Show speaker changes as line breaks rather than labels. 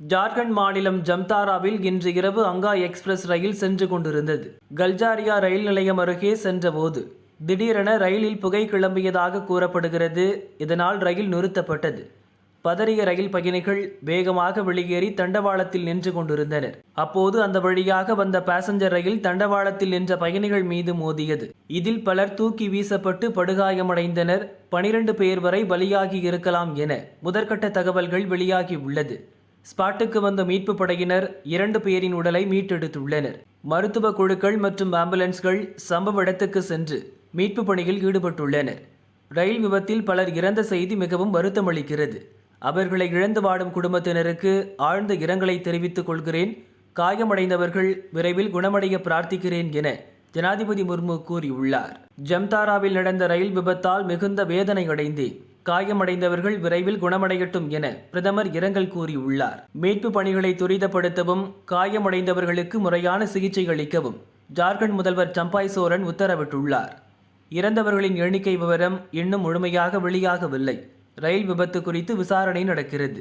ஜார்க்கண்ட் மாநிலம் ஜம்தாராவில் இன்று இரவு அங்கா எக்ஸ்பிரஸ் ரயில் சென்று கொண்டிருந்தது. கல்ஜாரியா ரயில் நிலையம் அருகே சென்றபோது திடீரென ரயிலில் புகை கிளம்பியதாக கூறப்படுகிறது. இதனால் ரயில் நிறுத்தப்பட்டது. பதறிய ரயில் பயணிகள் வேகமாக வெளியேறி தண்டவாளத்தில் நின்று கொண்டிருந்தனர். அப்போது அந்த வழியாக வந்த பாசஞ்சர் ரயில் தண்டவாளத்தில் நின்ற பயணிகள் மீது மோதியது. இதில் பலர் தூக்கி வீசப்பட்டு படுகாயமடைந்தனர். பனிரெண்டு பேர் வரை பலியாகி இருக்கலாம் என முதற்கட்ட தகவல்கள் வெளியாகி உள்ளது. ஸ்பாட்டுக்கு வந்த மீட்பு படையினர் இரண்டு பேரின் உடலை மீட்டெடுத்துள்ளனர். மருத்துவ குழுக்கள் மற்றும் ஆம்புலன்ஸ்கள் சம்பவ இடத்துக்கு சென்று மீட்பு பணியில் ஈடுபட்டுள்ளனர். ரயில் விபத்தில் பலர் இறந்த செய்தி மிகவும் வருத்தமளிக்கிறது அவர்களை இழந்து வாடும் குடும்பத்தினருக்கு ஆழ்ந்த இரங்கலை தெரிவித்துக் கொள்கிறேன். காயமடைந்தவர்கள் விரைவில் குணமடைய பிரார்த்திக்கிறேன் என ஜனாதிபதி முர்மு கூறியுள்ளார். ஜம்தாராவில் நடந்த ரயில் விபத்தால் மிகுந்த வேதனை அடைந்தேன் காயமடைந்தவர்கள் விரைவில் குணமடையட்டும் என பிரதமர் இரங்கல் கூறியுள்ளார். மீட்பு பணிகளை துரிதப்படுத்தவும் காயமடைந்தவர்களுக்கு முறையான சிகிச்சை அளிக்கவும் ஜார்க்கண்ட் முதல்வர் சம்பாய் சோரன் உத்தரவிட்டுள்ளார். இறந்தவர்களின் எண்ணிக்கை விவரம் இன்னும் முழுமையாக வெளியாகவில்லை. ரயில் விபத்து குறித்து விசாரணை நடக்கிறது.